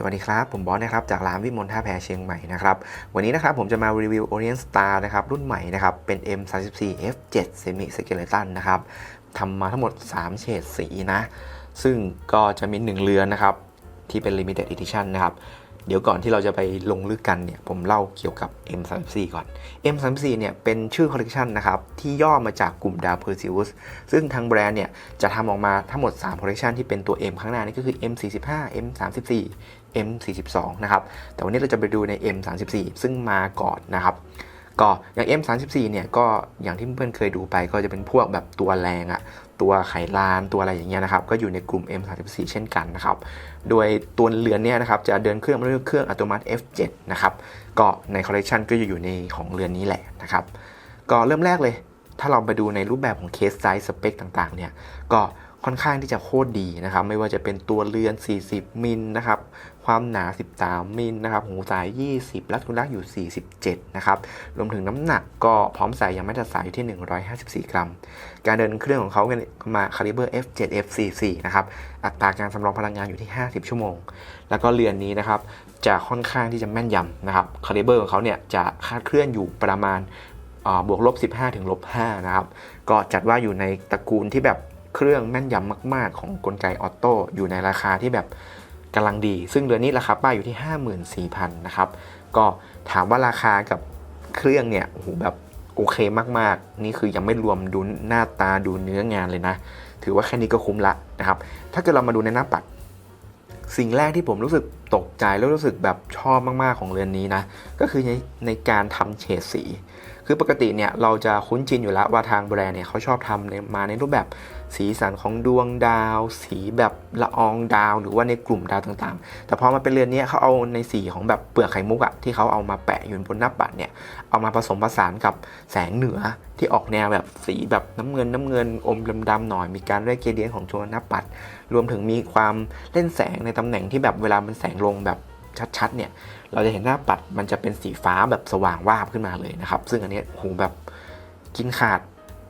สวัสดีครับ ผมบอสนะครับจากร้านวิมลท่าแพเชียงใหม่นะครับวันนี้นะครับผมจะมารีวิว Orient Star นะครับรุ่นใหม่นะครับเป็น M34 F7 Semi Skeleton นะครับทำมาทั้งหมด 3 เฉดสีนะ ซึ่งก็จะมี 1 เรือนนะครับ ที่เป็น Limited Edition นะครับ เดี๋ยวก่อนที่เราจะไปลงลึกกันเนี่ยผมเล่าเกี่ยวกับ M34 ก่อน M34 เนี่ยเป็นชื่อคอลเลกชันนะครับที่ย่อมาจากกลุ่มดาวเพอร์ซิวสซึ่งทางแบรนด์เนี่ยจะทำออกมาทั้งหมด3คอลเลกชันที่เป็นตัว M ข้างหน้านี่ก็คือ M45 M34 M42 นะครับ แต่วันนี้เราจะไปดูใน M34 ซึ่งมาก่อนนะครับ ก็อย่าง M34 เนี่ยก็อย่างที่เพื่อนเคยดูไปก็จะเป็นพวกแบบตัวแรงอะตัวไขลานตัวอะไรอย่างเงี้ยนะครับ ก็อยู่ในกลุ่ม M34 เช่นกันนะครับ โดยตัวเรือนเนี่ยนะครับจะเดินเครื่องด้วยเครื่องอัตโนมัติ F7 นะครับ ก็ในคอลเลกชันก็จะอยู่ในของเรือนนี้แหละนะครับ ก็เริ่มแรกเลย ถ้าเราไปดูในรูปแบบของเคสไซส์สเปคต่างๆเนี่ย ก็ ค่อนข้างที่จะโคตรดีนะครับ ไม่ว่าจะเป็นตัวเรือน 40 มิลนะครับ ความหนา 13 มิลนะครับ หูสาย 20และทุนลักอยู่ 47 นะครับ รวมถึงน้ำหนักก็พร้อมใส่ยังไม่ตัดสายอยู่ที่ 154 กรัม การเดินเครื่องของเขาเนี่ยมาคาลิเบอร์ F7 F44 นะครับ อัตราการสำรองพลังงานอยู่ที่ 50 ชั่วโมง แล้วก็เรือนนี้นะครับ จะค่อนข้างที่จะแม่นยำนะครับ คาลิเบอร์ของเขาเนี่ยจะคาดเคลื่อนอยู่ประมาณบวกลบ 15 ถึงลบ 5 นะครับ ก็จัดว่าอยู่ในตระกูลที่แบบ เครื่องแม่นยำมาก ๆ ของกลไกออโต้อยู่ในราคาที่แบบกำลังดี ซึ่งเดือนนี้ราคาป้ายอยู่ที่ 54,000 นะครับ ก็ถามว่าราคากับเครื่องเนี่ยโอ้โหแบบโอเคมาก ๆ นี่คือยังไม่รวมดูหน้าตาดูเนื้องานเลยนะ ถือว่าแค่นี้ก็คุ้มละนะครับ ถ้าเกิดเรามาดูในหน้าปัด สิ่งแรกที่ผมรู้สึกตกใจแล้วรู้สึกแบบชอบมาก ๆ ของเรือนนี้นะ ก็คือในในการทำเฉดสี คือปกติเนี่ยเราจะคุ้นชินอยู่แล้วว่าทางแบรนด์เนี่ยเขาชอบทำมาในรูปแบบสีสันของดวงดาว สีแบบละอองดาว หรือว่าในกลุ่มดาวต่างๆ แต่พอมาเป็นเรือนนี้เขาเอาในสีของแบบเปลือกไข่มุกอะที่เขาเอามาแปะอยู่บนหน้าปัดเนี่ยเอามาผสมผสานกับแสงเหนือที่ออกแนวแบบสีแบบน้ำเงินน้ำเงินอมดำๆหน่อยมีการเรียกเกเดียนของตัวหน้าปัด รวมถึงมีความเล่นแสงในตำแหน่งที่แบบเวลามันแสงลงแบบชัดๆเนี่ย เราจะเห็นหน้าปัดมันจะเป็นสีฟ้าแบบสว่างวาบขึ้นมาเลยนะครับ ซึ่งอันนี้ยโหแบบกินขาด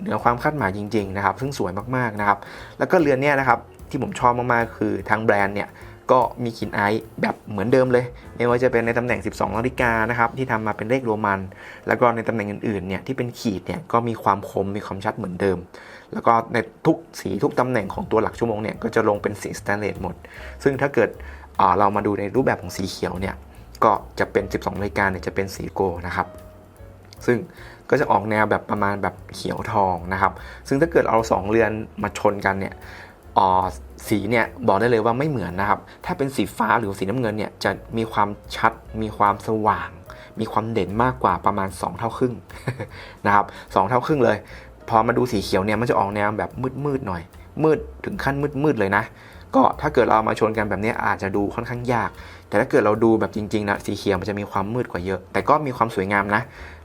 เหนือความคาดหมายจริงๆนะครับ ซึ่งสวยมากๆนะครับ แล้วก็เรือนเนี้ยนะครับที่ผมชอบมากๆคือทางแบรนด์เนี่ยก็มีกลิ่นไอซ์แบบเหมือนเดิมเลย ไม่ว่าจะเป็นในตำแหน่ง 12 นาฬิกานะครับที่ทำมาเป็นเลขโรมัน แล้วก็ในตำแหน่งอื่นๆเนี่ยที่เป็นขีดเนี่ยก็มีความคมมีความชัดเหมือนเดิม แล้วก็ในทุกสีทุกตำแหน่งของตัวหลักชั่วโมงเนี่ยก็จะลงเป็นสีสแตนเลสหมด ซึ่งถ้าเกิดอ่าเรามาดูในรูปแบบของสีเขียวเนี่ย ก็จะเป็น 12นาฬิกาเนี่ยจะเป็นสีโกนะครับ ซึ่งก็จะออกแนวแบบประมาณแบบเขียวทองนะครับ ซึ่งถ้าเกิดเอา 2 เรือนมาชนกันเนี่ยออสีเนี่ยบอกได้เลยว่าไม่เหมือนนะครับ ถ้าเป็นสีฟ้าหรือสีน้ำเงินเนี่ยจะมีความชัด มีความสว่าง มีความเด่นมากกว่าประมาณ 2 เท่าครึ่งนะครับสองเท่าครึ่งเลย พอมาดูสีเขียวเนี่ยมันจะออกแนวแบบมืดๆหน่อย มืดถึงขั้นมืดๆเลยนะ ก็ถ้าเกิดเรามาชนกันแบบนี้อาจจะดูค่อนข้างยาก แต่ถ้าเกิดเราดูแบบจริงๆนะสีเขียวมันจะมีความมืดกว่าเยอะ แต่ก็มีความสวยงามนะ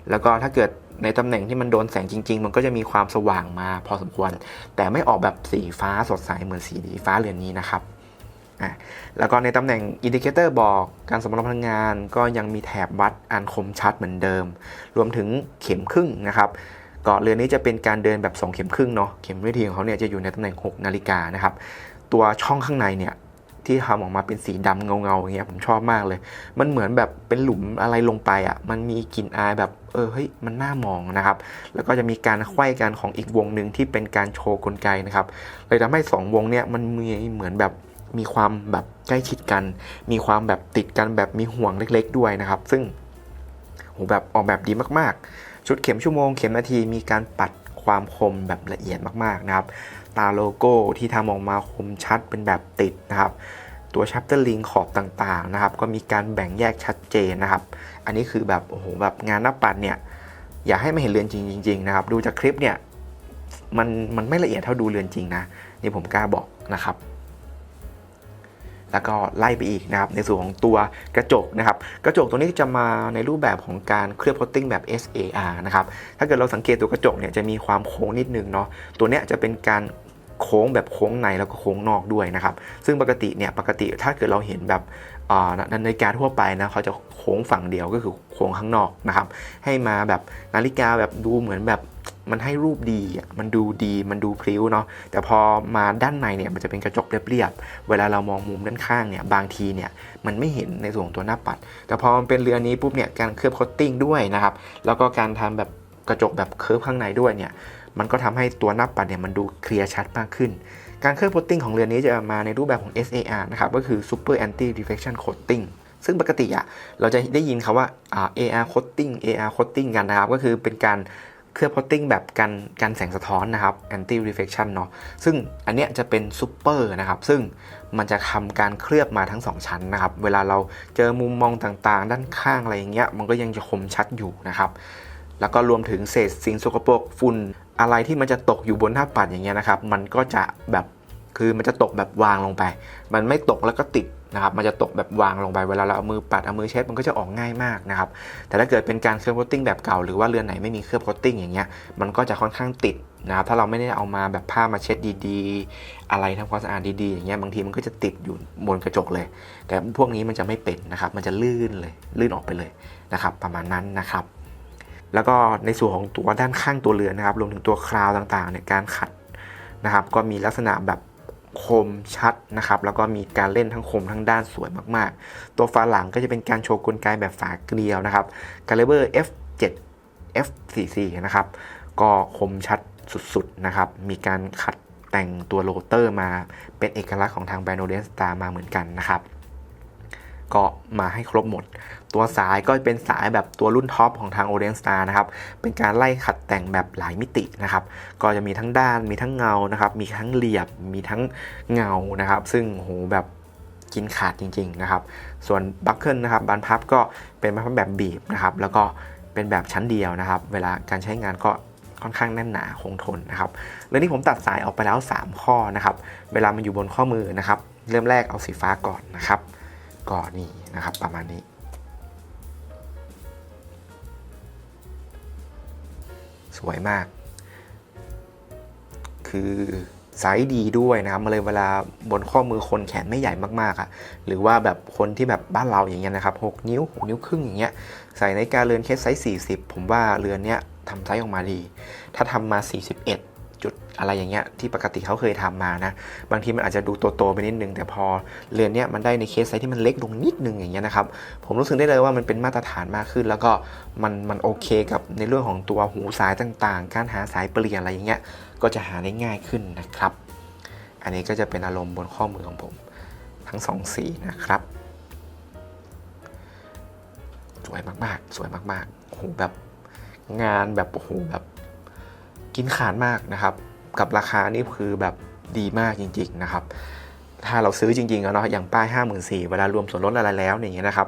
แล้วก็ถ้าเกิดในตำแหน่งที่มันโดนแสงจริง ๆ มันก็จะมีความสว่างมาพอสมควร แต่ไม่ออกแบบสีฟ้าสดใสเหมือนสีฟ้าเรือนนี้นะครับอะแล้วก็ในตำแหน่งอินดิเคเตอร์บอกการสำรองพลังงานก็ยังมีแถบวัดอันคมชัดเหมือนเดิม รวมถึงเข็มครึ่งนะครับเก็เรือนนี้จะเป็นการเดินแบบ 2 เข็มครึ่งเนาะเข็มวิธีของเขาเนี่ยจะอยู่ในตำแหน่ง 6 นาฬิกานะครับ ตัวช่องข้างในเนี่ยที่ทำออกมาเป็นสีดำเงาๆอย่างเงี้ยผมชอบมากเลย มันเหมือนแบบเป็นหลุมอะไรลงไปอะ มันมีกลิ่นอายแบบเออเฮ้ยมันน่ามองนะครับ แล้วก็จะมีการไขว้กันของอีกวงหนึ่งที่เป็นการโชว์กลไกนะครับเลยทำให้สองวงเนี่ยมันมีเหมือนแบบมีความแบบใกล้ชิดกัน มีความแบบติดกันแบบมีห่วงเล็ก ๆ ด้วยนะครับ ซึ่งโหแบบออกแบบดีมากๆ ชุดเข็มชั่วโมงเข็มนาทีมีการปัดความคมแบบละเอียดมากๆนะครับ ตาโลโก้ที่ทำออกมาคมชัดเป็นแบบติดนะครับ ตัวชัปเตอร์ลิงขอบต่างๆนะครับ ก็มีการแบ่งแยกชัดเจนนะครับ อันนี้คือแบบโอ้โหแบบงานหน้าปัดเนี่ยอยากให้มาเห็นเรือนจริงจริงๆนะครับ ดูจากคลิปเนี่ยมันมันไม่ละเอียดเท่าดูเรือนจริงนะนี่ผมกล้าบอกนะครับแล้วก็ไล่ไปอีกนะครับในส่วนของตัวกระจกนะครับ กระจกตัวนี้จะมาในรูปแบบของการเคลือบโคตติ้งแบบ SAR นะครับถ้าเกิดเราสังเกตตัวกระจกเนี่ยจะมีความโค้งนิดนึงเนาะตัวเนี้ยจะเป็นการ โค้งแบบโค้งในแล้วก็โค้งนอกด้วยนะครับ ซึ่งปกติเนี่ยปกติถ้าเกิดเราเห็นแบบนาฬิกาทั่วไปนะเขาจะโค้งฝั่งเดียวก็คือโค้งข้างนอกนะครับ ให้มาแบบนาฬิกาแบบดูเหมือนแบบมันให้รูปดีมันดูดีมันดูพริ้วเนาะแต่พอมาด้านในเนี่ยมันจะเป็นกระจกเรียบๆเวลาเรามองมุมด้านข้างเนี่ยบางทีเนี่ยมันไม่เห็นในส่วนตัวหน้าปัด แต่พอมันเป็นเรือนี้ปุ๊บเนี่ยการเคลือบโคตติ้งด้วยนะครับ แล้วก็การทำแบบกระจกแบบเคิร์ฟข้างในด้วยเนี่ย มันก็ทำให้ตัวหน้าปัดเนี่ยมันดูเคลียร์ชัดมากขึ้น การเคลือบโคตติ้งของเรือนี้จะมาในรูปแบบของ SAR นะครับ ก็คือ Super Anti Reflection Coating ซึ่งปกติอะเราจะได้ยินคาว่า AR coating AR coating กันนะครับ ก็คือเป็นการเคลือบ coating แบบกันกันแสงสะท้อนนะครับ anti reflection เนาะซึ่งอันเนี้ยจะเป็น super นะครับ ซึ่งมันจะทำการเคลือบมาทั้ง 2 ชั้นนะครับ เวลาเราเจอมุมมองต่างๆ ด้านข้างอะไรอย่างเงี้ยมันก็ยังจะคมชัดอยู่นะครับ แล้วก็รวมถึงเศษสิ่งสกปรกฝุ่น อะไรที่มันจะตกอยู่บนหน้าปัดอย่างเงี้ยนะครับ มันก็จะแบบคือมันจะตกแบบวางลงไป มันไม่ตกแล้วก็ติดนะครับ มันจะตกแบบวางลงไป เวลาเราเอามือปัด เอามือเช็ด มันก็จะออกง่ายมากนะครับ แต่ถ้าเกิดเป็นการเคลือบโคตติ้งแบบเก่า หรือว่าเรือนไหนไม่มีเคลือบโคตติ้งอย่างเงี้ย มันก็จะค่อนข้างติดนะครับ ถ้าเราไม่ได้เอามาแบบผ้ามาเช็ดดีๆ อะไรทำความสะอาดดีๆ อย่างเงี้ย บางทีมันก็จะติดอยู่บนกระจกเลย แต่พวกนี้มันจะไม่เป็นนะครับ มันจะลื่นเลย ลื่นออกไปเลยนะครับ ประมาณนั้นนะครับ แล้วก็ในส่วนของตัวด้านข้างตัวเรือนนะครับ รวมถึงตัวคราวต่างๆเนี่ยการขัดนะครับ ก็มีลักษณะแบบคมชัดนะครับ แล้วก็มีการเล่นทั้งคมทั้งด้านสวยมากๆ ตัวฝาหลังก็จะเป็นการโชว์กลไกแบบฝาเกลียวนะครับ Caliber F7 F44 นะครับ ก็คมชัดสุดๆนะครับ มีการขัดแต่งตัวโรเตอร์มาเป็นเอกลักษณ์ของทางแบรนด์โอเดนสตาร์มาเหมือนกันนะครับ ก็มาให้ครบหมด ตัวสายก็เป็นสายแบบตัวรุ่นท็อปของทาง o r i e n t Star นะครับ เป็นการไล่ขัดแต่งแบบหลายมิตินะครับ ก็จะมีทั้งด้านมีทั้งเงานะครับ มีทั้งเหลี่ยมมีทั้งเงานะครับ ซึ่งโหแบบกินขาดจริง ๆนะครับ ส่วนบัคเกิลนะครับบานพับก็เป็นบานพับแบบบีบนะครับ แล้วก็เป็นแบบชั้นเดียวนะครับ เวลาการใช้งานก็ค่อนข้างแน่นหนาคงทนนะครับเรื่องนี้ผมตัดสายออกไปแล้ว 3 ข้อนะครับ เวลามันอยู่บนข้อมือนะครับ เริ่มแรกเอาสีฟ้าก่อนนะครับ ก็นี่นะครับประมาณนี้ สวยมาก คือไซส์ดีด้วยนะครับมาเลยเวลาบนข้อมือคนแขนไม่ใหญ่มากๆอะ่ะหรือว่าแบบคนที่แบบบ้านเราอย่างเงี้ยนะครับ 6 นิ้ว 6 นิ้วครึ่งอย่างเงี้ยใส่ในการเรือนเคสไซส์40 ผมว่าเรือนเนี้ยทำไซส์ออกมาดี ถ้าทำมา 41 จุดอะไรอย่างเงี้ยที่ปกติเขาเคยทำมานะ บางทีมันอาจจะดูโตๆไปนิดนึง แต่พอเรือนเนี้ยมันได้ในเคสไซส์ที่มันเล็กลงนิดนึงอย่างเงี้ยนะครับ ผมรู้สึกได้เลยว่ามันเป็นมาตรฐานมากขึ้น แล้วก็มันมันโอเคกับในเรื่องของตัวหูสายต่างๆ การหาสายเปลี่ยนอะไรอย่างเงี้ยก็จะหาได้ง่ายขึ้นนะครับ อันนี้ก็จะเป็นอารมณ์บนข้อมือของผมทั้งสองสีนะครับสวยมากๆ สวยมากๆโอ้โหแบบงานแบบโอ้โหแบบ กินขาดมากนะครับ กับราคานี่คือแบบดีมากจริง ๆนะครับ ถ้าเราซื้อจริงๆเนาะอย่างป้าย 5 4 0 0 0เวลารวมส่วนลดอะไรแล้วอย่างเงี้ยนะครับ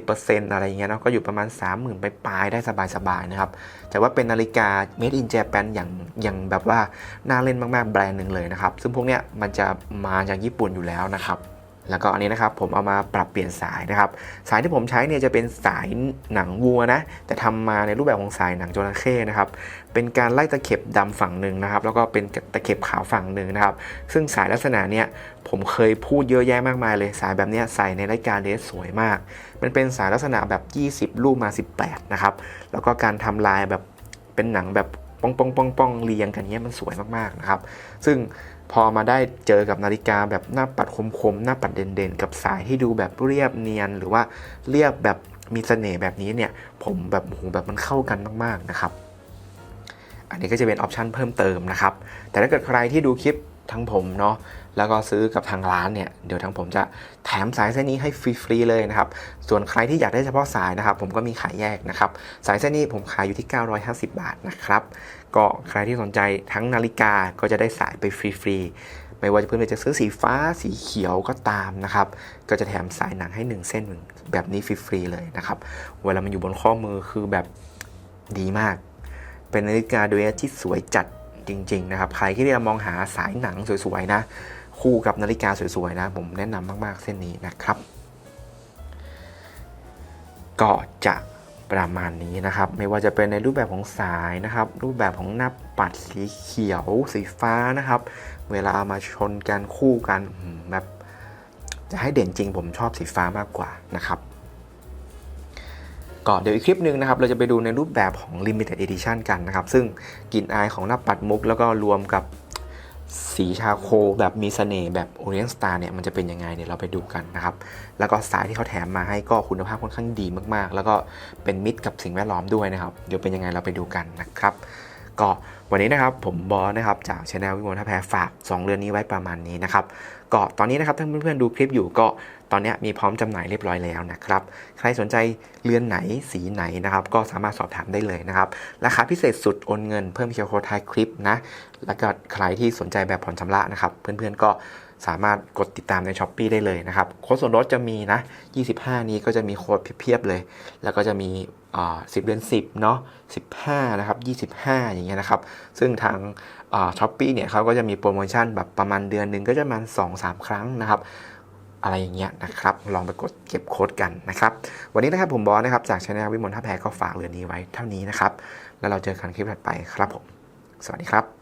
30%อะไรอย่างเงี้ยเนาะก็อยู่ประมาณ 30,000ไปปลายได้สบายๆนะครับแต่ว่าเป็นนาฬิกา made in Japan อย่างอย่างแบบว่าน่าเล่นมากๆแบรนด์หนึ่งเลยนะครับ ซึ่งพวกเนี้ยมันจะมาจากญี่ปุ่นอยู่แล้วนะครับ แล้วก็อันนี้นะครับผมเอามาปรับเปลี่ยนสายนะครับ สายที่ผมใช้เนี่ยจะเป็นสายหนังวัวนะ แต่ทำมาในรูปแบบของสายหนังจระเข้นะครับ เป็นการไล่ตะเข็บดำฝั่งหนึ่งนะครับ แล้วก็เป็นตะเข็บขาวฝั่งหนึ่งนะครับ ซึ่งสายลักษณะเนี้ยผมเคยพูดเยอะแยะมากมายเลย สายแบบนี้ใส่ในรายการเดสสวยมาก มันเป็นสายลักษณะแบบ 20 รูปมา 18 นะครับ แล้วก็การทำลายแบบเป็นหนังแบบป้องป้องป้องป้องเรียงกันเนี้ยมันสวยมากๆนะครับ ซึ่ง พอมาได้เจอกับนาฬิกาแบบหน้าปัดคมๆ หน้าปัดเด่นๆ กับสายที่ดูแบบเรียบเนียน หรือว่าเรียบแบบมีเสน่ห์แบบนี้เนี่ย ผมแบบโอ้โหแบบมันเข้ากันมากๆนะครับ อันนี้ก็จะเป็นออปชันเพิ่มเติมนะครับ แต่ถ้าเกิดใครที่ดูคลิป ทั้งผมเนาะแล้วก็ซื้อกับทางร้านเนี่ยเดี๋ยวทางผมจะแถมสายเส้นนี้ให้ฟรีๆเลยนะครับ ส่วนใครที่อยากได้เฉพาะสายนะครับ ผมก็มีขายแยกนะครับ สายเส้นนี้ผมขายอยู่ที่ 950 บาทนะครับ ก็ใครที่สนใจทั้งนาฬิกาก็จะได้สายไปฟรีๆไม่ว่าจะเพื่อนๆจะซื้อสีฟ้าสีเขียวก็ตามนะครับ ก็จะแถมสายหนังให้ 1 เส้นแบบนี้ฟรีๆเลยนะครับเวลามันอยู่บนข้อมือคือแบบดีมาก เป็นนาฬิกาดูเอสที่สวยจัด จริง ๆ นะครับ ใครที่จะมองหาสายหนังสวยๆนะ คู่กับนาฬิกาสวยๆนะ ผมแนะนำมากๆเส้นนี้นะครับ ก็จะประมาณนี้นะครับ ไม่ว่าจะเป็นในรูปแบบของสายนะครับ รูปแบบของหน้าปัดสีเขียวสีฟ้านะครับ เวลาเอามาชนกันคู่กันแบบจะให้เด่นจริงผมชอบสีฟ้ามากกว่านะครับ ก็เดี๋ยวอีกคลิปหนึ่งนะครับ เราจะไปดูในรูปแบบของ Limited Edition กันนะครับ ซึ่งกลิ่นอายของหน้าปัดมุก แล้วก็รวมกับสีชาโคแบบมีเสน่ห์แบบโอเรียนสตาร์เนี่ยมันจะเป็นยังไงเนี่ยเราไปดูกันนะครับ แล้วก็สายที่เขาแถมมาให้ก็คุณภาพค่อนข้างดีมากๆ แล้วก็เป็นมิตรกับสิ่งแวดล้อมด้วยนะครับ เดี๋ยวเป็นยังไงเราไปดูกันนะครับ ก็วันนี้นะครับผมบอสนะครับจากช anel วิมลท่าแพฝาก 2 เรือนนี้ไว้ประมาณนี้นะครับก็ตอนนี้นะครับถ้าเพื่อนๆดูคลิปอยู่ก็ตอนนี้มีพร้อมจำหน่ายเรียบร้อยแล้วนะครับใครสนใจเรือนไหนสีไหนนะครับก็สามารถสอบถามได้เลยนะครับราคาพิเศษสุดโอนเงินเพิ่มเคียวโคท้ายคลิปนะแล้วก็ใครที่สนใจแบบผ่อนชำระนะครับเพื่อนๆก็สามารถกดติดตามใน s h อ p e e ได้เลยนะครับโค้ดส่วนลดจะมีนะ 25 นี้ก็จะมีโค้ดเพียบๆเลย แล้วก็จะมี สิบเดือน10เนาะ15นะครับ25 อย่างเงี้ยนะครับ ซึ่งทางช้อปปี้เนี่ยเขาก็จะมีโปรโมชั่นแบบประมาณเดือนหนึ่งก็จะประมาณ 2-3 ครั้งนะครับ อะไรอย่างเงี้ยนะครับ ลองไปกดเก็บโค้ดกันนะครับ วันนี้นะครับผมบอสนะครับจากช anel วิมลท่าแพก็ฝากเรือนี้ไว้เท่านี้นะครับ แล้วเราเจอกันคลิปถัดไปครับผม สวัสดีครับ